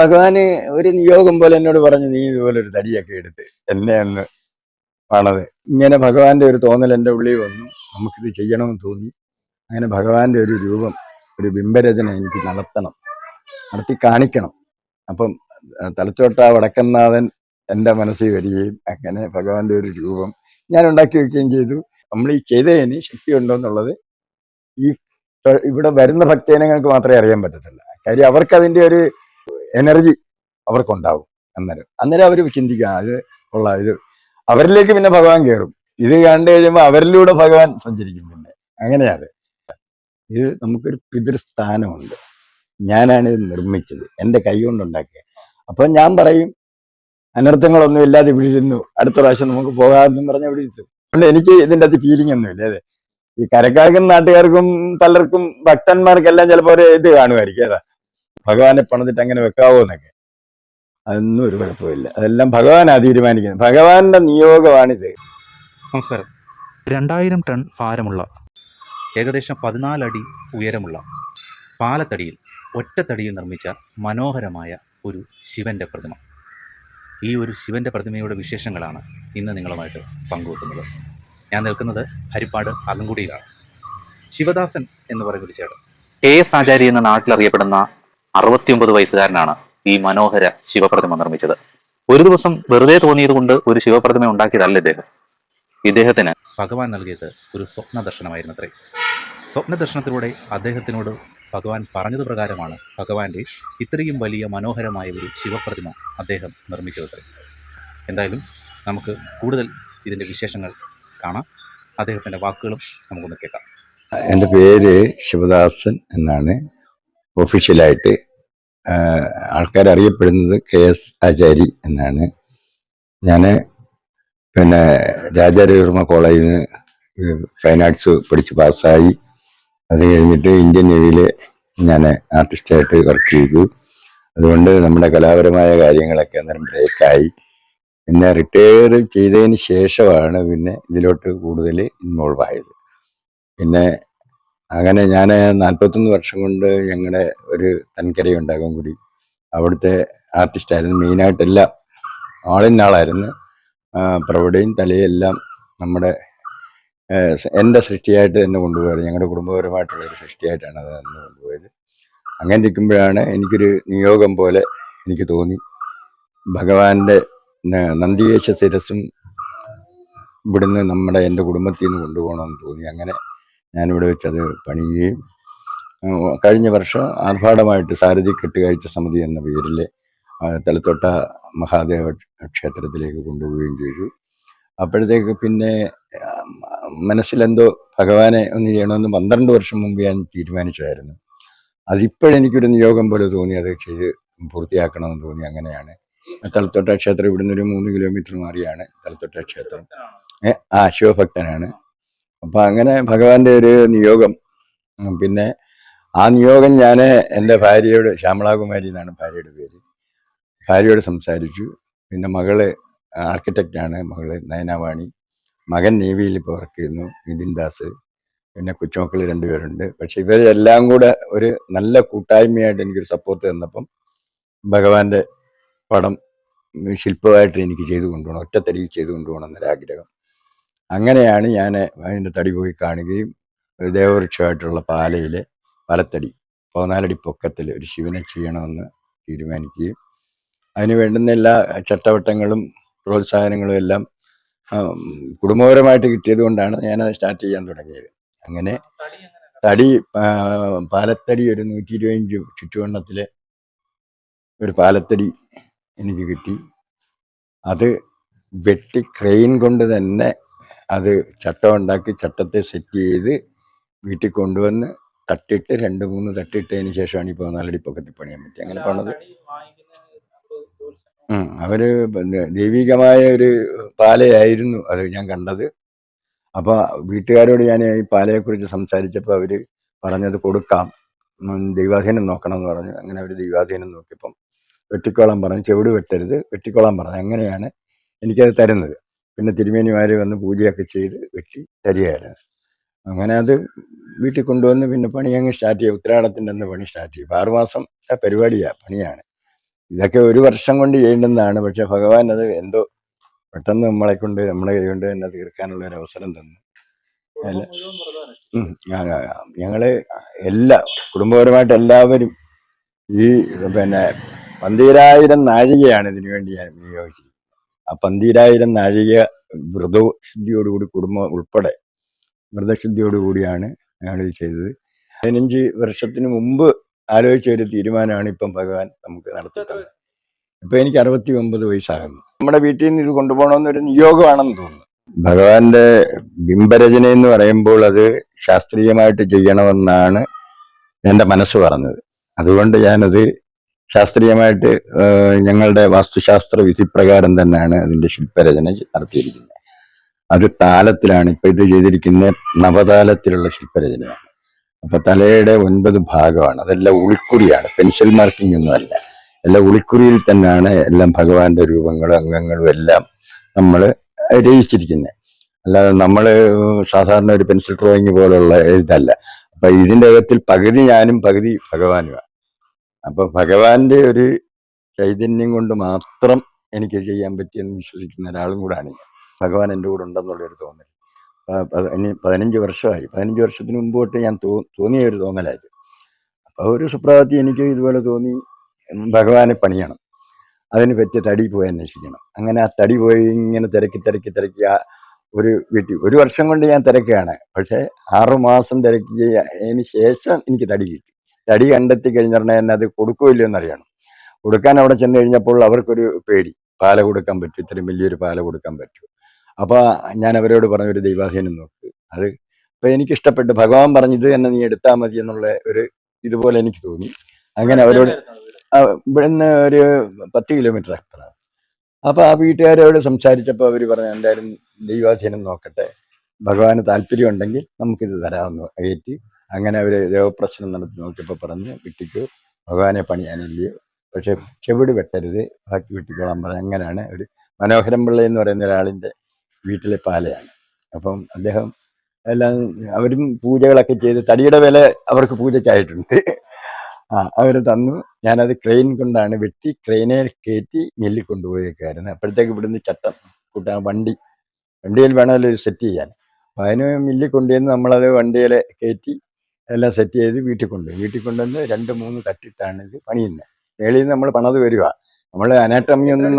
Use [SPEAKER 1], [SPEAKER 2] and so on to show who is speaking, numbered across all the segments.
[SPEAKER 1] ഭഗവാന് ഒരു നിയോഗം പോലെ എന്നോട് പറഞ്ഞു നീ ഇതുപോലെ ഒരു തടിയൊക്കെ എടുത്ത് എന്നെ ഒന്ന് പണത്. ഇങ്ങനെ ഭഗവാന്റെ ഒരു തോന്നൽ എന്റെ ഉള്ളിൽ വന്നു. നമുക്കിത് ചെയ്യണമെന്ന് തോന്നി. അങ്ങനെ ഭഗവാന്റെ ഒരു രൂപം ഒരു ബിംബരചന എനിക്ക് നടത്തണം നടത്തി കാണിക്കണം. അപ്പം തലച്ചോട്ട വടക്കന്നാഥൻ എന്റെ മനസ്സിൽ വരികയും അങ്ങനെ ഭഗവാന്റെ ഒരു രൂപം ഞാൻ ഉണ്ടാക്കി വെക്കുകയും ചെയ്തു. നമ്മൾ ഈ ചെയ്തതിന് ശക്തി ഉണ്ടോ എന്നുള്ളത് ഈ ഇവിടെ വരുന്ന ഭക്തജനങ്ങൾക്ക് മാത്രമേ അറിയാൻ പറ്റത്തില്ല കാര്യം അവർക്ക് അതിന്റെ ഒരു എനർജി അവർക്കുണ്ടാവും. അന്നേരം അന്നേരം അവർ ചിന്തിക്കുക അത് ഉള്ള ഇത് അവരിലേക്ക് പിന്നെ ഭഗവാൻ കയറും ഇത് കണ്ടു കഴിയുമ്പോൾ അവരിലൂടെ ഭഗവാൻ സഞ്ചരിക്കും പിന്നെ. അങ്ങനെയാണ്. ഇത് നമുക്കൊരു പിതൃസ്ഥാനമുണ്ട് ഞാനാണ് ഇത് നിർമ്മിച്ചത്. എന്റെ കൈ കൊണ്ടുണ്ടാക്കിയത് അപ്പം ഞാൻ പറയും അനർത്ഥങ്ങളൊന്നും ഇല്ലാതെ ഇവിടെ ഇരുന്നു. അടുത്ത പ്രാവശ്യം നമുക്ക് പോകാമെന്നും പറഞ്ഞ് ഇവിടെ ഇരുത്തും. അതുകൊണ്ട് എനിക്ക് ഇതിന്റെ അകത്ത് ഫീലിംഗ് ഒന്നും ഇല്ല അതെ. ഈ കരക്കാർക്കും നാട്ടുകാർക്കും പലർക്കും ഭക്തന്മാർക്കെല്ലാം ചിലപ്പോൾ ഒരു ഇത് കാണുമായിരിക്കും. ഏതാ ഭഗവാനെ പണിതിട്ട് അങ്ങനെ വെക്കാവോ എന്നൊക്കെ. അതൊന്നും ഒരു കുഴപ്പമില്ല അതെല്ലാം ഭഗവാനാ തീരുമാനിക്കുന്നത്. ഭഗവാന്റെ നിയോഗമാണിത്.
[SPEAKER 2] നമസ്കാരം. രണ്ടായിരം ടൺ ഭാരമുള്ള ഏകദേശം പതിനാലടി ഉയരമുള്ള പാലത്തടിയിൽ ഒറ്റത്തടിയിൽ നിർമ്മിച്ച മനോഹരമായ ഒരു ശിവന്റെ പ്രതിമ. ഈ ഒരു ശിവന്റെ പ്രതിമയുടെ വിശേഷങ്ങളാണ് ഇന്ന് നിങ്ങളുമായിട്ട് പങ്കുവെക്കുന്നത്. ഞാൻ നിൽക്കുന്നത് ഹരിപ്പാട് അകങ്കുടിയിലാണ് ശിവദാസൻ എന്ന് പറയുന്ന ഒരു ചേട്ടൻ. കെ എസ് ആചാരി എന്ന നാട്ടിൽ അറിയപ്പെടുന്ന അറുപത്തിയൊമ്പത് വയസ്സുകാരനാണ് ഈ മനോഹര ശിവപ്രതിമ നിർമ്മിച്ചത്. ഒരു ദിവസം വെറുതെ തോന്നിയത് കൊണ്ട് ഒരു ശിവപ്രതിമ ഉണ്ടാക്കിയതല്ല ഇദ്ദേഹം. ഇദ്ദേഹത്തിന് ഭഗവാൻ നൽകിയത് ഒരു സ്വപ്ന ദർശനമായിരുന്നു അത്രേ സ്വപ്ന ദർശനത്തിലൂടെ അദ്ദേഹത്തിനോട് ഭഗവാൻ പറഞ്ഞത് പ്രകാരമാണ് ഭഗവാന്റെ ഇത്രയും വലിയ മനോഹരമായ ഒരു ശിവപ്രതിമ അദ്ദേഹം നിർമ്മിച്ചതത്രേ. എന്തായാലും നമുക്ക് കൂടുതൽ ഇതിന്റെ വിശേഷങ്ങൾ കാണാം. അദ്ദേഹത്തിന്റെ വാക്കുകളും നമുക്കൊന്ന് കേൾക്കാം.
[SPEAKER 1] എന്റെ പേര് ശിവദാസൻ എന്നാണ്. ഒഫീഷ്യലായിട്ട് ആൾക്കാർ അറിയപ്പെടുന്നത് കെ എസ് ആചാരി എന്നാണ്. ഞാൻ പിന്നെ രാജാരവിവർമ്മ കോളേജിൽ നിന്ന് ഫൈൻ ആർട്സ് പഠിച്ച് പാസ്സായി. അത് കഴിഞ്ഞിട്ട് ഇന്ത്യൻ നേവിയിൽ ഞാൻ ആർട്ടിസ്റ്റായിട്ട് വർക്ക് ചെയ്തു. അതുകൊണ്ട് നമ്മുടെ കലാപരമായ കാര്യങ്ങളൊക്കെ അന്നേരം ബ്രേക്കായി പിന്നെ റിട്ടയർ ചെയ്തതിന് ശേഷമാണ് പിന്നെ ഇതിലോട്ട് കൂടുതൽ ഇൻവോൾവ് ആയത്. പിന്നെ അങ്ങനെ ഞാൻ നാൽപ്പത്തൊന്ന് വർഷം കൊണ്ട് ഞങ്ങളുടെ ഒരു തൻകരയുണ്ടാകാൻ കൂടി. അവിടുത്തെ ആർട്ടിസ്റ്റായിരുന്നു മെയിനായിട്ടെല്ലാം ആളിൻ ആളായിരുന്നു. പ്രൗഢയും തലയും എല്ലാം നമ്മുടെ എന്റെ സൃഷ്ടിയായിട്ട് തന്നെ കൊണ്ടുപോയത്. ഞങ്ങളുടെ കുടുംബപരമായിട്ടുള്ള ഒരു സൃഷ്ടിയായിട്ടാണ് അത് അന്ന് കൊണ്ടുപോയത്. അങ്ങനെ ഇരിക്കുമ്പോഴാണ് എനിക്കൊരു നിയോഗം പോലെ എനിക്ക് തോന്നി. ഭഗവാന്റെ നന്ദിയേശ ശിരസും ഇവിടുന്ന് നമ്മുടെ എന്റെ കുടുംബത്തിൽ നിന്ന് കൊണ്ടുപോകണമെന്ന് തോന്നി. അങ്ങനെ ഞാനിവിടെ വെച്ചത് പണിയുകയും കഴിഞ്ഞ വർഷം ആർഭാടമായിട്ട് സാരഥി കെട്ടുകാഴ്ച സമിതി എന്ന പേരിൽ തലത്തോട്ട മഹാദേവ ക്ഷേത്രത്തിലേക്ക് കൊണ്ടുപോവുകയും ചെയ്തു. അപ്പോഴത്തേക്ക് പിന്നെ മനസ്സിലെന്തോ ഭഗവാനെ ഒന്ന് ചെയ്യണമെന്ന് പന്ത്രണ്ട് വർഷം മുമ്പ് ഞാൻ തീരുമാനിച്ചതായിരുന്നു. അതിപ്പോഴെനിക്കൊരു നിയോഗം പോലെ തോന്നി അത് ചെയ്ത് പൂർത്തിയാക്കണമെന്ന് തോന്നി അങ്ങനെയാണ്. തലത്തോട്ട ക്ഷേത്രം ഇവിടുന്ന് ഒരു മൂന്ന് കിലോമീറ്റർ മാറിയാണ് തലത്തോട്ട ക്ഷേത്രം. ആ ശിവഭക്തനാണ്. അപ്പൊ അങ്ങനെ ഭഗവാന്റെ ഒരു നിയോഗം. പിന്നെ ആ നിയോഗം ഞാൻ എന്റെ ഭാര്യയോട് ശ്യാമളാകുമാരി എന്നാണ് ഭാര്യയുടെ പേര്. ഭാര്യയോട് സംസാരിച്ചു. പിന്നെ മകൾ ആർക്കിടെക്റ്റാണ് മകൾ നയനാവാണി. മകൻ നേവിയിൽ ഇപ്പോൾ വർക്ക് ചെയ്യുന്നു നിതിൻ ദാസ്. പിന്നെ കൊച്ചുമക്കൾ രണ്ടുപേരുണ്ട് പക്ഷെ ഇവരെല്ലാം കൂടെ ഒരു നല്ല കൂട്ടായ്മയായിട്ട് എനിക്കൊരു സപ്പോർട്ട് തന്നപ്പം ഭഗവാന്റെ പടം ശില്പമായിട്ട് എനിക്ക് ചെയ്തു കൊണ്ടുപോകണം ഒറ്റത്തടി ചെയ്തു കൊണ്ടുപോകണം എന്നൊരാഗ്രഹം. അങ്ങനെയാണ് ഞാൻ അതിന്റെ തടി പോയി കാണുകയും ദേവവൃക്ഷമായിട്ടുള്ള പാലയിലെ പലത്തടി പതിനാലടി പൊക്കത്തിൽ ഒരു ശിവനെ ചെയ്യണമെന്ന് തീരുമാനിക്കുകയും അതിന് വേണ്ടുന്ന എല്ലാ ചട്ടവട്ടങ്ങളും പ്രോത്സാഹനങ്ങളും എല്ലാം കുടുംബപരമായിട്ട് കിട്ടിയത് കൊണ്ടാണ് ഞാനത് സ്റ്റാർട്ട് ചെയ്യാൻ തുടങ്ങിയത്. അങ്ങനെ തടി പാലത്തടി ഒരു നൂറ്റി ഇരുപത്തഞ്ച് ചുറ്റുവണ്ണത്തിലെ ഒരു പാലത്തടി എനിക്ക് കിട്ടി. അത് വെട്ടി ക്രെയിൻ കൊണ്ട് തന്നെ അത് ചട്ടം ഉണ്ടാക്കി ചട്ടത്തെ സെറ്റ് ചെയ്ത് വീട്ടിൽ കൊണ്ടുവന്ന് തട്ടിട്ട് രണ്ട് മൂന്ന് തട്ടിട്ടതിന് ശേഷമാണ് ഈ പതിനാലടി പൊക്കത്തിൽ പണിയാൻ പറ്റി അങ്ങനെ പണത് ആ അവർ ദൈവികമായ ഒരു പാലയായിരുന്നു അത് ഞാൻ കണ്ടത്. അപ്പോൾ വീട്ടുകാരോട് ഞാൻ ഈ പാലയെക്കുറിച്ച് സംസാരിച്ചപ്പോൾ അവർ പറഞ്ഞത് കൊടുക്കാം. ദൈവാധീനം നോക്കണം എന്ന് പറഞ്ഞു. അങ്ങനെ അവർ ദൈവാധീനം നോക്കിയപ്പം വെട്ടിക്കോളാൻ പറഞ്ഞു. ചെവിട് വെട്ടരുത് വെട്ടിക്കോളാൻ പറഞ്ഞു. അങ്ങനെയാണ് എനിക്കത് തരുന്നത്. പിന്നെ തിരുമേനിമാര് വന്ന് പൂജയൊക്കെ ചെയ്ത് വെട്ടി തരികയായിരുന്നു. അങ്ങനെ അത് വീട്ടിൽ കൊണ്ടുവന്ന് പിന്നെ പണി അങ്ങ് സ്റ്റാർട്ട് ചെയ്യും ഉത്രാടത്തിന്റെ അന്ന് പണി സ്റ്റാർട്ട് ചെയ്യും ആറുമാസം പരിപാടിയാണ് പണിയാണ്. ഇതൊക്കെ ഒരു വർഷം കൊണ്ട് ചെയ്യേണ്ടതാണ്. പക്ഷെ ഭഗവാൻ അത് എന്തോ പെട്ടെന്ന് നമ്മളെ കൊണ്ട് നമ്മളെ കൈ കൊണ്ട് തന്നെ തീർക്കാനുള്ള ഒരു അവസരം തന്നു. ഞങ്ങൾ എല്ലാ കുടുംബപരമായിട്ട് എല്ലാവരും ഈ പിന്നെ പന്തീരായിരം നാഴികയാണ് ഇതിനു വേണ്ടി ഞാൻ വിനിയോഗിച്ചത് ആ പന്തീരായിരം നാഴിക വ്രതശുദ്ധിയോടുകൂടി കുടുംബം ഉൾപ്പെടെ വ്രതശുദ്ധിയോടുകൂടിയാണ് ഇത് ചെയ്തത്. പതിനഞ്ച് വർഷത്തിന് മുമ്പ് ആലോചിച്ച ഒരു തീരുമാനമാണ് ഇപ്പം ഭഗവാൻ നമുക്ക് നടത്തി തന്നത് ഇപ്പൊ എനിക്ക് അറുപത്തി ഒമ്പത് വയസ്സാകുന്നു. നമ്മുടെ വീട്ടിൽ നിന്ന് ഇത് കൊണ്ടുപോകണമെന്നൊരു നിയോഗമാണെന്ന് തോന്നുന്നു. ഭഗവാന്റെ ബിംബരചന എന്ന് പറയുമ്പോൾ അത് ശാസ്ത്രീയമായിട്ട് ചെയ്യണമെന്നാണ് എന്റെ മനസ്സ് പറഞ്ഞത്. അതുകൊണ്ട് ഞാനത് ശാസ്ത്രീയമായിട്ട് ഞങ്ങളുടെ വാസ്തുശാസ്ത്ര വിധിപ്രകാരം തന്നെയാണ് അതിന്റെ ശില്പരചന നടത്തിയിരിക്കുന്നത്. അത് താലത്തിലാണ് ഇപ്പൊ ഇത് ചെയ്തിരിക്കുന്ന നവതാലത്തിലുള്ള ശില്പരചനയാണ്. അപ്പൊ തലയുടെ ഒൻപത് ഭാഗമാണ്. അതെല്ലാം ഉളിക്കുറിയാണ്. പെൻസിൽ മാർക്കിംഗ് ഒന്നുമല്ല എല്ലാം ഉളിക്കുറിയിൽ തന്നെയാണ് എല്ലാം ഭഗവാന്റെ രൂപങ്ങളും അംഗങ്ങളും എല്ലാം നമ്മൾ രചിച്ചിരിക്കുന്നത് അല്ലാതെ നമ്മൾ സാധാരണ ഒരു പെൻസിൽ ഡ്രോയിങ് പോലുള്ള ഇതല്ല. അപ്പൊ ഇതിന്റെ അകത്തിൽ പകുതി ഞാനും പകുതി ഭഗവാനുമാണ്. അപ്പൊ ഭഗവാന്റെ ഒരു ചൈതന്യം കൊണ്ട് മാത്രം എനിക്ക് ചെയ്യാൻ പറ്റിയെന്ന് വിശ്വസിക്കുന്ന ഒരാളും കൂടാണ് ഭഗവാൻ എന്റെ കൂടെ ഉണ്ടെന്നുള്ളൊരു തോന്നൽ. പതിനഞ്ച് വർഷമായി. പതിനഞ്ച് വർഷത്തിന് മുമ്പ് തൊട്ട് ഞാൻ തോ തോന്നിയ ഒരു തോന്നലായത്. അപ്പോൾ ഒരു സുപ്രഭാതത്തിൽ എനിക്ക് ഇതുപോലെ തോന്നി ഭഗവാനെ പണിയണം. അതിന് പറ്റിയ തടി പോയി അന്വേഷിക്കണം. അങ്ങനെ ആ തടി പോയി ഇങ്ങനെ തിരക്കി തിരക്കി തിരക്കി ആ ഒരു വീട്ടിൽ ഒരു വർഷം കൊണ്ട് ഞാൻ തിരക്കുകയാണ്. പക്ഷേ ആറുമാസം തിരക്കിയതിന് ശേഷം എനിക്ക് തടി കിട്ടി. തടി കണ്ടെത്തി കഴിഞ്ഞാൽ എന്നെ അത് കൊടുക്കുമല്ലോ എന്നറിയണം. കൊടുക്കാൻ അവിടെ ചെന്ന് കഴിഞ്ഞപ്പോൾ അവർക്കൊരു പേടി. പാല കൊടുക്കാൻ പറ്റും ഇത്രയും വലിയൊരു പാല കൊടുക്കാൻ പറ്റും. അപ്പോൾ ഞാൻ അവരോട് പറഞ്ഞ ഒരു ദൈവാധീനം നോക്ക്. അത് ഇപ്പൊ എനിക്കിഷ്ടപ്പെട്ടു. ഭഗവാൻ പറഞ്ഞത് എന്നെ നീ എടുത്താൽ മതി എന്നുള്ള ഒരു ഇതുപോലെ എനിക്ക് തോന്നി. അങ്ങനെ അവരോട് ഇവിടെ ഇവിടുന്ന് ഒരു പത്ത് കിലോമീറ്റർ അപ്പുറം. അപ്പൊ ആ വീട്ടുകാരോട് സംസാരിച്ചപ്പോൾ അവർ പറഞ്ഞു എന്തായാലും ദൈവാധീനം നോക്കട്ടെ. ഭഗവാന് താല്പര്യം ഉണ്ടെങ്കിൽ നമുക്കിത് തരാമെന്ന് ഏറ്റി അങ്ങനെ അവർ ദേവപ്രശ്നം നടത്തി നോക്കിയപ്പോൾ പറഞ്ഞ് വിട്ടിക്ക് ഭഗവാനെ പണിയാനില്ലയോ പക്ഷേ ചെവിട് വെട്ടരുത് ബാക്കി വെട്ടിക്കോളാൻ പറഞ്ഞു. അങ്ങനെയാണ് ഒരു മനോഹരം പിള്ള എന്ന് പറയുന്ന ഒരാളിന്റെ വീട്ടിലെ പാലയാണ്. അപ്പം അദ്ദേഹം എല്ലാം അവരും പൂജകളൊക്കെ ചെയ്ത് തടിയുടെ വില അവർക്ക് പൂജയ്ക്കായിട്ടുണ്ട്. ആ അവർ തന്നു. ഞാനത് ക്രെയിൻ കൊണ്ടാണ് വെട്ടി ക്രെയിനെ കയറ്റി മില്ലിൽ കൊണ്ടുപോയേക്കായിരുന്നു അപ്പോഴത്തേക്ക് ഇവിടുന്ന് ചട്ടം കൂട്ടാൻ വണ്ടി വണ്ടിയിൽ വേണമല്ലോ സെറ്റ് ചെയ്യാൻ. അപ്പം അതിന് മില്ലിൽ കൊണ്ടുവന്ന് നമ്മളത് വണ്ടിയിൽ കയറ്റി എല്ലാം സെറ്റ് ചെയ്ത് വീട്ടിൽ കൊണ്ടുപോയി. വീട്ടിൽ കൊണ്ടുവന്ന് രണ്ട് മൂന്ന് തട്ടിട്ടാണ് ഇത് പണിയുന്നത് മേളിൽ നിന്ന് നമ്മൾ പണത് വരിക നമ്മൾ അനാട്ടമി ഒന്നും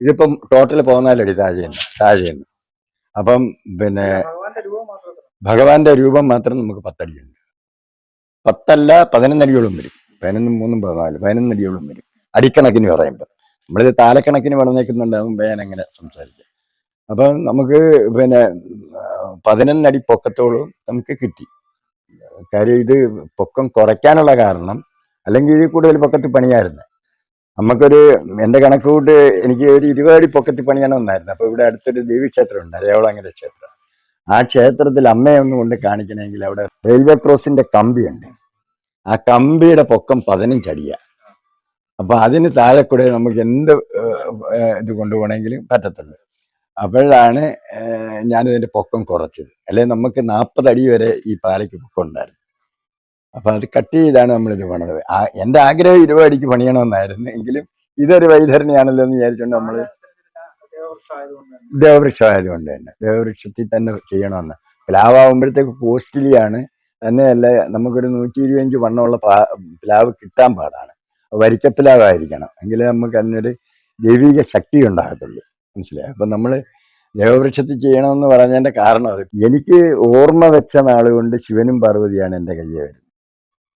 [SPEAKER 1] ഇതിപ്പം ടോട്ടൽ പോകുന്നാലടി താഴെയാണ് താഴെയാണ് അപ്പം പിന്നെ ഭഗവാന്റെ രൂപം മാത്രം നമുക്ക് പത്തടിയുണ്ട്. പത്തല്ല പതിനൊന്നടിയോളം വരും. പതിനൊന്നും മൂന്നും പതിനാല് പതിനൊന്നടിയോളം വരും. അടിക്കണക്കിന് പറയുമ്പോൾ നമ്മളിത് താലക്കണക്കിന് വളർന്നേക്കുന്നുണ്ടാവും ഞാൻ അങ്ങനെ സംസാരിക്കാം. അപ്പം നമുക്ക് പിന്നെ പതിനൊന്നടി പൊക്കത്തോളം നമുക്ക് കിട്ടി. കാര്യം ഇത് പൊക്കം കുറയ്ക്കാനുള്ള കാരണം അല്ലെങ്കിൽ ഇതിൽ കൂടുതൽ പൊക്കത്തിൽ പണിയായിരുന്നു. നമുക്കൊരു എന്റെ കണക്ക് കൂട്ട് എനിക്ക് ഒരു ഇരുപതടി പൊക്കത്തിൽ പണിയണമെന്നായിരുന്നു അപ്പോൾ ഇവിടെ അടുത്തൊരു ദേവീക്ഷേത്രം ഉണ്ട് അരയോളങ്ങര ക്ഷേത്രം. ആ ക്ഷേത്രത്തിൽ അമ്മയൊന്നും കൊണ്ട് കാണിക്കണമെങ്കിൽ അവിടെ റെയിൽവേ ക്രോസിന്റെ കമ്പിയുണ്ട്. ആ കമ്പിയുടെ പൊക്കം പതിനഞ്ചടിയാണ് അപ്പം അതിന് താഴെ നമുക്ക് എന്ത് ഇത് കൊണ്ടുപോകണമെങ്കിലും പറ്റത്തുള്ളൂ. അപ്പോഴാണ് ഞാനിതിന്റെ പൊക്കം കുറച്ചത്. അല്ലെങ്കിൽ നമുക്ക് നാൽപ്പത് അടി വരെ ഈ പാലയ്ക്ക് പൊക്കം ഉണ്ടായിരുന്നു. അപ്പൊ അത് കട്ട് ചെയ്താണ് നമ്മളിത് പണിത് ആ എന്റെ ആഗ്രഹം ഇരുപത് അടിക്ക് പണിയണമെന്നായിരുന്നു. എങ്കിലും ഇതൊരു വൈധരണിയാണല്ലോ എന്ന് വിചാരിച്ചുകൊണ്ട് നമ്മൾ ദേവവൃക്ഷമായതുകൊണ്ട് തന്നെ. ദേവവൃക്ഷത്തിൽ തന്നെ ചെയ്യണമെന്ന്. പ്ലാവാകുമ്പോഴത്തേക്ക് കോസ്റ്റ്ലിയാണ് തന്നെയല്ല നമുക്കൊരു നൂറ്റി ഇരുപത്തഞ്ച് വണ്ണമുള്ള പ്ലാവ് കിട്ടാൻ പാടാണ്. വരിക്കപ്പിലാവായിരിക്കണം എങ്കിലേ നമുക്ക് അതിനൊരു ദൈവിക ശക്തി ഉണ്ടാകത്തുള്ളൂ. മനസ്സിലായി? അപ്പം നമ്മൾ ജൈവവൃക്ഷത്തിൽ ചെയ്യണമെന്ന് പറഞ്ഞതിന്റെ കാരണം അത്. എനിക്ക് ഓർമ്മ വെച്ച നാളുകൊണ്ട് ശിവനും പാർവതിയാണ് എന്റെ കയ്യിൽ വരുന്നത്.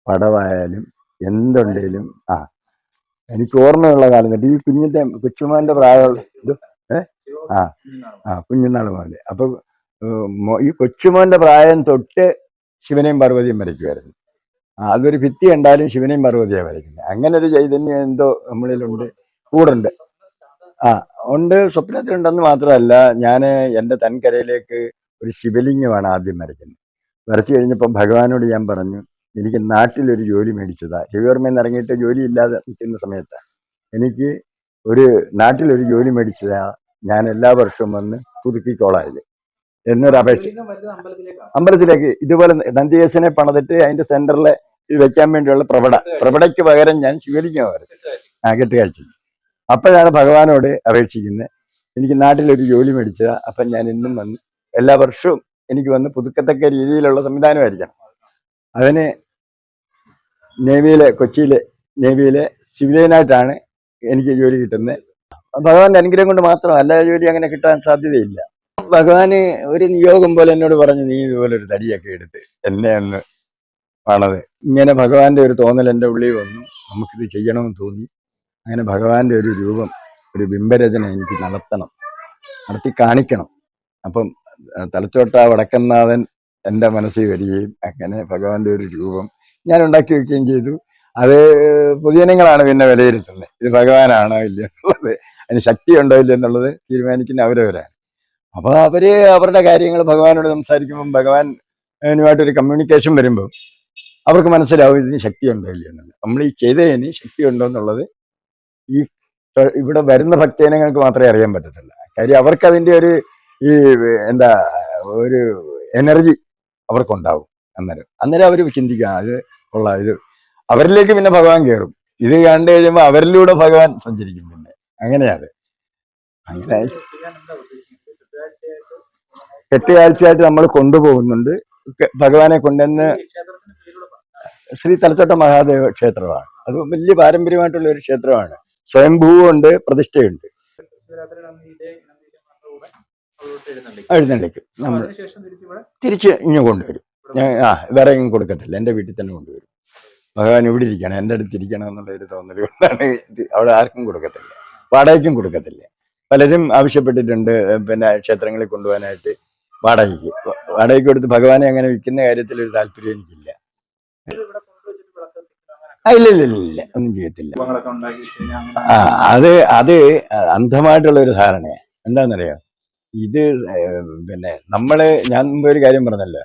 [SPEAKER 1] പടവായാലും എന്തുണ്ടെങ്കിലും ആ എനിക്ക് ഓർമ്മയുള്ള കാലം തൊട്ട് ഈ കുഞ്ഞിന്റെ കുച്ചുമാന്റെ പ്രായമുള്ള ഇത് ആ ആ കുഞ്ഞുനാൾ മുതൽ അപ്പൊ ഈ കൊച്ചുമോന്റെ പ്രായം തൊട്ട് ശിവനെയും പാർവതിയും വരയ്ക്കുമായിരുന്നു അതൊരു ഭിത്തി ഉണ്ടായാലും ശിവനെയും പാർവതിയാണ് വരയ്ക്കുന്നത്. അങ്ങനെ ഒരു ചൈതന്യം എന്തോ നമ്മളിലുണ്ട് കൂടുണ്ട്. ആ ഉണ്ട്. സ്വപ്നത്തിലുണ്ടെന്ന് മാത്രമല്ല ഞാൻ എന്റെ തൻകരയിലേക്ക് ഒരു ശിവലിംഗമാണ് ആദ്യം വരയ്ക്കുന്നത് വരച്ചു കഴിഞ്ഞപ്പം ഭഗവാനോട് ഞാൻ പറഞ്ഞു എനിക്ക് നാട്ടിലൊരു ജോലി മേടിച്ചതാ. നിന്ന് ഇറങ്ങിയിട്ട് ജോലി ഇല്ലാതെ നിൽക്കുന്ന സമയത്ത്. എനിക്ക് ഒരു നാട്ടിലൊരു ജോലി മേടിച്ചതാ. ഞാൻ എല്ലാ വർഷവും വന്ന് പുതുക്കിക്കോളായത് എന്നൊരു അപേക്ഷ. അമ്പലത്തിലേക്ക് ഇതുപോലെ നന്ദികേശനെ പണിതിട്ട് അതിന്റെ സെന്ററിൽ ഇത് വെക്കാൻ വേണ്ടിയുള്ള പ്രഭട പ്രഭടയ്ക്ക് പകരം ഞാൻ ശിവലിംഗം വരച്ചു ആ കെട്ടുകാഴ്ചയ്ക്ക് അപ്പോഴാണ് ഭഗവാനോട് അപേക്ഷിക്കുന്നത് എനിക്ക് നാട്ടിലൊരു ജോലി മേടിച്ചത്. അപ്പം ഞാൻ ഇന്നും വന്ന് എല്ലാ വർഷവും എനിക്ക് വന്ന് പുതുക്കത്തക്ക രീതിയിലുള്ള സംവിധാനമായിരിക്കണം. അതിന് നേവിയിലെ കൊച്ചിയിലെ നേവിയിലെ സിവിലിയനായിട്ടാണ് എനിക്ക് ജോലി കിട്ടുന്നത് ഭഗവാന്റെ അനുഗ്രഹം കൊണ്ട് മാത്രം അല്ല ജോലി അങ്ങനെ കിട്ടാൻ സാധ്യതയില്ല. ഭഗവാന് ഒരു നിയോഗം പോലെ എന്നോട് പറഞ്ഞു നീ ഇതുപോലെ ഒരു തടിയൊക്കെ എടുത്ത് എന്നെ ഒന്ന് പണത് ഇങ്ങനെ ഭഗവാന്റെ ഒരു തോന്നൽ എന്റെ ഉള്ളിൽ വന്നു. നമുക്കിത് ചെയ്യണമെന്ന് തോന്നി. അങ്ങനെ ഭഗവാന്റെ ഒരു രൂപം ഒരു ബിംബരചന എനിക്ക് നടത്തണം നടത്തി കാണിക്കണം. അപ്പം തലച്ചോട്ട വടക്കന്നാഥൻ എന്റെ മനസ്സിൽ വരികയും അങ്ങനെ ഭഗവാന്റെ ഒരു രൂപം ഞാൻ ഉണ്ടാക്കി വെക്കുകയും ചെയ്തു. അത് പൊതുജനങ്ങളാണ് പിന്നെ വിലയിരുത്തുന്നത്. ഇത് ഭഗവാനാണോ ഇല്ല എന്നുള്ളത് അതിന് ശക്തി ഉണ്ടോ ഇല്ല എന്നുള്ളത് തീരുമാനിക്കുന്ന അവരവരാണ്. അപ്പോൾ അവർ അവരുടെ കാര്യങ്ങൾ ഭഗവാനോട് സംസാരിക്കുമ്പം ഭഗവാൻ അതിനുമായിട്ടൊരു കമ്മ്യൂണിക്കേഷൻ വരുമ്പോൾ അവർക്ക് മനസ്സിലാവും ഇതിന് ശക്തി ഉണ്ടോ ഇല്ല എന്നുള്ളത്. നമ്മൾ ഈ ചെയ്തതിന് ശക്തി ഉണ്ടോ എന്നുള്ളത് ഈ ഇവിടെ വരുന്ന ഭക്തജനങ്ങൾക്ക് മാത്രമേ അറിയാൻ പറ്റത്തില്ല കാര്യം അവർക്ക് അതിന്റെ ഒരു ഈ എന്താ ഒരു എനർജി അവർക്കുണ്ടാവും അന്നേരം. അന്നേരം അവർ ചിന്തിക്കുക അത് ഉള്ള ഇത് അവരിലേക്ക് പിന്നെ ഭഗവാൻ കയറും ഇത് കണ്ടു കഴിയുമ്പോൾ അവരിലൂടെ ഭഗവാൻ സഞ്ചരിക്കും പിന്നെ. അങ്ങനെയാണ് അങ്ങനെ കെട്ടുകാഴ്ചയായിട്ട് നമ്മൾ കൊണ്ടുപോകുന്നുണ്ട്. ഭഗവാനെ കൊണ്ടുവന്ന് ശ്രീ തലച്ചോട്ട മഹാദേവ ക്ഷേത്രമാണ്. അത് വലിയ പാരമ്പര്യമായിട്ടുള്ള ഒരു ക്ഷേത്രമാണ്. സ്വയംഭൂവുണ്ട് പ്രതിഷ്ഠയുണ്ട്. എഴുന്നള്ളിക്കും. നമ്മൾ തിരിച്ച് ഇങ്ങ് കൊണ്ടുവരും. ഞാൻ ആ വേറെ എങ്ങും കൊടുക്കത്തില്ല. എന്റെ വീട്ടിൽ തന്നെ കൊണ്ടുവരും. ഭഗവാൻ ഇവിടെ ഇരിക്കണം. എന്റെ അടുത്ത് ഇരിക്കണം എന്നുള്ള ഒരു തോന്നൽ കൊണ്ടാണ് അവിടെ ആർക്കും കൊടുക്കത്തില്ല. വാടകയ്ക്കും കൊടുക്കത്തില്ല. പലരും ആവശ്യപ്പെട്ടിട്ടുണ്ട് പിന്നെ ക്ഷേത്രങ്ങളിൽ കൊണ്ടുപോകാനായിട്ട് വാടകയ്ക്ക്. വാടകയ്ക്ക് കൊടുത്ത് ഭഗവാനെ അങ്ങനെ വിൽക്കുന്ന കാര്യത്തിൽ ഒരു താല്പര്യം എനിക്കില്ല. ഇല്ല ഇല്ല ഇല്ല ഇല്ല. ഒന്നും ചെയ്യത്തില്ല. ആ അത് അത് അന്ധമായിട്ടുള്ള ഒരു ധാരണയാണ് എന്താണെന്നറിയാം? ഇത് പിന്നെ നമ്മൾ ഞാൻ മുമ്പ് ഒരു കാര്യം പറഞ്ഞല്ലോ.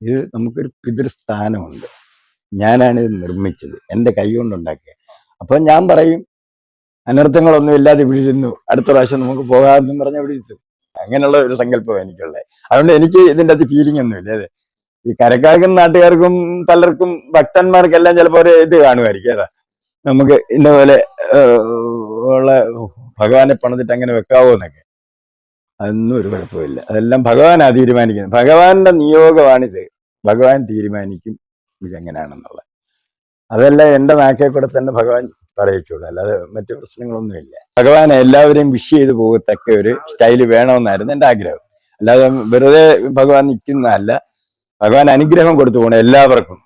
[SPEAKER 1] ഇത് നമുക്കൊരു പിതൃസ്ഥാനമുണ്ട്. ഞാനാണ് ഇത് നിർമ്മിച്ചത്. എന്റെ കൈ കൊണ്ടുണ്ടാക്കിയത് അപ്പൊ ഞാൻ പറയും അനർത്ഥങ്ങളൊന്നും ഇല്ലാതെ ഇവിടെ ഇരുന്നു. അടുത്ത പ്രാവശ്യം നമുക്ക് പോകാമെന്നും പറഞ്ഞാൽ ഇവിടെ ഇരുത്തും. അങ്ങനെയുള്ള ഒരു സങ്കല്പം എനിക്കുള്ളത്. അതുകൊണ്ട് എനിക്ക് ഇതിന്റെ അകത്ത് ഫീലിംഗ് ഒന്നുമില്ല. അതെ ഈ കരക്കാർക്കും നാട്ടുകാർക്കും പലർക്കും ഭക്തന്മാർക്കെല്ലാം ചിലപ്പോൾ ഒരു ഇത് കാണുമായിരിക്കും അതാ. നമുക്ക് ഇന്ന പോലെ ഉള്ള ഭഗവാനെ പണിതിട്ട് അങ്ങനെ വെക്കാവോ എന്നൊക്കെ. അതൊന്നും ഒരു കുഴപ്പമില്ല അതെല്ലാം ഭഗവാനാ തീരുമാനിക്കുന്നത്. ഭഗവാന്റെ നിയോഗമാണിത്. ഭഗവാൻ തീരുമാനിക്കും ഇതെങ്ങനെയാണെന്നുള്ളത് അതല്ല എന്റെ നാക്കിൽ കൂടെ തന്നെ ഭഗവാൻ പറയിച്ചുള്ളൂ അല്ലാതെ മറ്റു പ്രശ്നങ്ങളൊന്നുമില്ല. ഭഗവാൻ എല്ലാവരെയും വിഷ് ചെയ്ത് പോകത്തക്ക ഒരു സ്റ്റൈൽ വേണമെന്നായിരുന്നു എന്റെ ആഗ്രഹം. അല്ലാതെ വെറുതെ ഭഗവാൻ നിൽക്കുന്നതല്ല. ഭഗവാൻ അനുഗ്രഹം കൊടുത്തു പോകണം എല്ലാവർക്കും.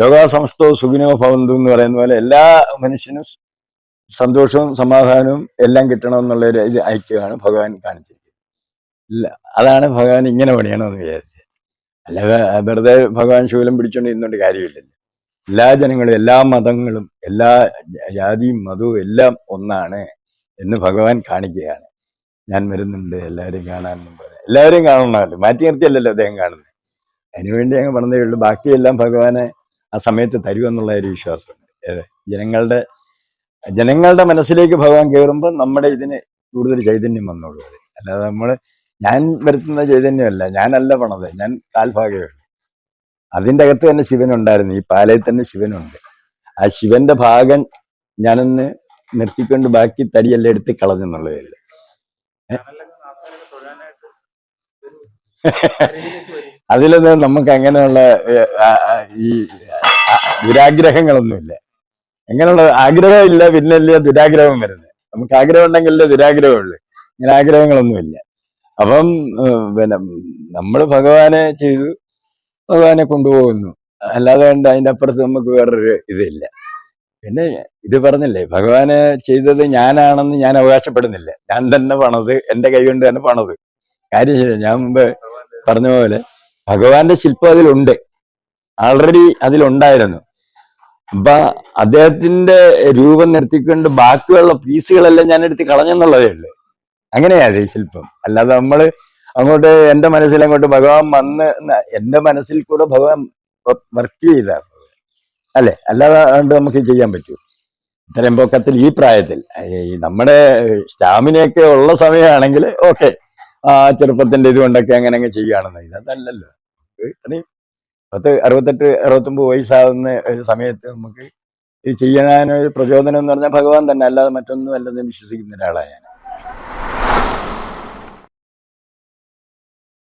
[SPEAKER 1] ലോക സമസ്തവും സുഖിനോ ഭവന്തു എന്ന് പറയുന്ന പോലെ എല്ലാ മനുഷ്യനും സന്തോഷവും സമാധാനവും എല്ലാം കിട്ടണമെന്നുള്ള ഒരു ഇത് ഐക്യമാണ് ഭഗവാൻ കാണിച്ചിരിക്കുന്നത്. ഇല്ല അതാണ് ഭഗവാൻ ഇങ്ങനെ പണിയണമെന്ന് വിചാരിച്ചത്. അല്ലാതെ വെറുതെ ഭഗവാൻ ശൂലം പിടിച്ചുകൊണ്ട് ഇന്നുകൊണ്ട് കാര്യമില്ലല്ലോ. എല്ലാ ജനങ്ങളും എല്ലാ മതങ്ങളും എല്ലാ ജാതിയും മതവും എല്ലാം ഒന്നാണ് എന്ന് ഭഗവാൻ കാണിക്കുകയാണ്. ഞാൻ വരുന്നുണ്ട് എല്ലാവരും കാണാൻ എല്ലാവരും കാണണമല്ലോ. മാറ്റി നിർത്തിയല്ലല്ലോ അദ്ദേഹം കാണുന്നത്. അതിനുവേണ്ടി അങ്ങ് പറഞ്ഞതേ ഉള്ളൂ. ബാക്കിയെല്ലാം ഭഗവാനെ ആ സമയത്ത് തരുമെന്നുള്ള ഒരു വിശ്വാസമുണ്ട് ഏത് ജനങ്ങളുടെ ജനങ്ങളുടെ മനസ്സിലേക്ക് ഭഗവാൻ കയറുമ്പോൾ നമ്മുടെ ഇതിന് കൂടുതൽ ചൈതന്യം വന്നോളൂ അത്. അല്ലാതെ നമ്മൾ ഞാൻ വരുത്തുന്ന ചൈതന്യമല്ല. ഞാനല്ല പണത്. ഞാൻ കാൽഭാഗമേ ഉള്ളൂ. അതിന്റെ അകത്ത് തന്നെ ശിവനുണ്ടായിരുന്നു. ഈ പാലയിൽ തന്നെ ശിവനുണ്ട്. ആ ശിവന്റെ ഭാഗം ഞാനൊന്ന് നിർത്തിക്കൊണ്ട് ബാക്കി തടിയെല്ലാം എടുത്ത് കളഞ്ഞെന്നുള്ള അതിലൊന്നും നമുക്ക് അങ്ങനെയുള്ള ഈ ദുരാഗ്രഹങ്ങളൊന്നുമില്ല. അങ്ങനെയുള്ള ആഗ്രഹം ഇല്ല പിന്നെ ഇല്ല ദുരാഗ്രഹം വരുന്നത്. നമുക്ക് ആഗ്രഹം ഉണ്ടെങ്കിലല്ലേ ദുരാഗ്രഹമുള്ളൂ. ഇങ്ങനെ ആഗ്രഹങ്ങളൊന്നുമില്ല. അപ്പം പിന്നെ നമ്മൾ ഭഗവാനെ ചെയ്തു ഭഗവാനെ കൊണ്ടുപോകുന്നു. അല്ലാതെ കണ്ട് അതിന്റെ അപ്പുറത്ത് നമുക്ക് വേറൊരു ഇതില്ല. പിന്നെ ഇത് പറഞ്ഞില്ലേ ഭഗവാനെ ചെയ്തത് ഞാനാണെന്ന് ഞാൻ അവകാശപ്പെടുന്നില്ല. ഞാൻ തന്നെ പണത് എന്റെ കൈ കൊണ്ട് തന്നെ പണത്. കാര്യം ചെയ്യാം ഞാൻ മുമ്പ് പറഞ്ഞ പോലെ ഭഗവാന്റെ ശില്പം അതിലുണ്ട്. ആൾറെഡി അതിലുണ്ടായിരുന്നു. അപ്പൊ അദ്ദേഹത്തിന്റെ രൂപം നിർത്തിക്കൊണ്ട് ബാക്കിയുള്ള പീസുകളെല്ലാം ഞാൻ എടുത്ത് കളഞ്ഞെന്നുള്ളതേ ഉള്ളൂ. അങ്ങനെയാണ് ഈ ശില്പം. അല്ലാതെ നമ്മൾ അങ്ങോട്ട് എന്റെ മനസ്സിൽ അങ്ങോട്ട് ഭഗവാൻ വന്ന് എന്റെ മനസ്സിൽ കൂടെ ഭഗവാൻ വർക്ക് ചെയ്ത അല്ലെ? അല്ലാതെ അതുകൊണ്ട് നമുക്ക് ചെയ്യാൻ പറ്റൂ. ഇത്രയും പൊക്കത്തിൽ ഈ പ്രായത്തിൽ. നമ്മുടെ സ്റ്റാമിനയൊക്കെ ഉള്ള സമയമാണെങ്കിൽ ഓക്കെ ആ ചെറുപ്പത്തിന്റെ ഇതുകൊണ്ടൊക്കെ അങ്ങനെ അങ്ങ് ചെയ്യുകയാണെന്ന്. ഇതല്ലല്ലോ. ഇത്രയും പത്ത് അറുപത്തെട്ട് അറുപത്തൊമ്പത് വയസ്സാകുന്ന ഒരു സമയത്ത് നമുക്ക് ഇത് ചെയ്യാനൊരു പ്രചോദനം എന്ന് പറഞ്ഞാൽ ഭഗവാൻ തന്നെ അല്ലാതെ മറ്റൊന്നും അല്ലെന്ന് വിശ്വസിക്കുന്ന ഒരാളാണ് ഞാൻ.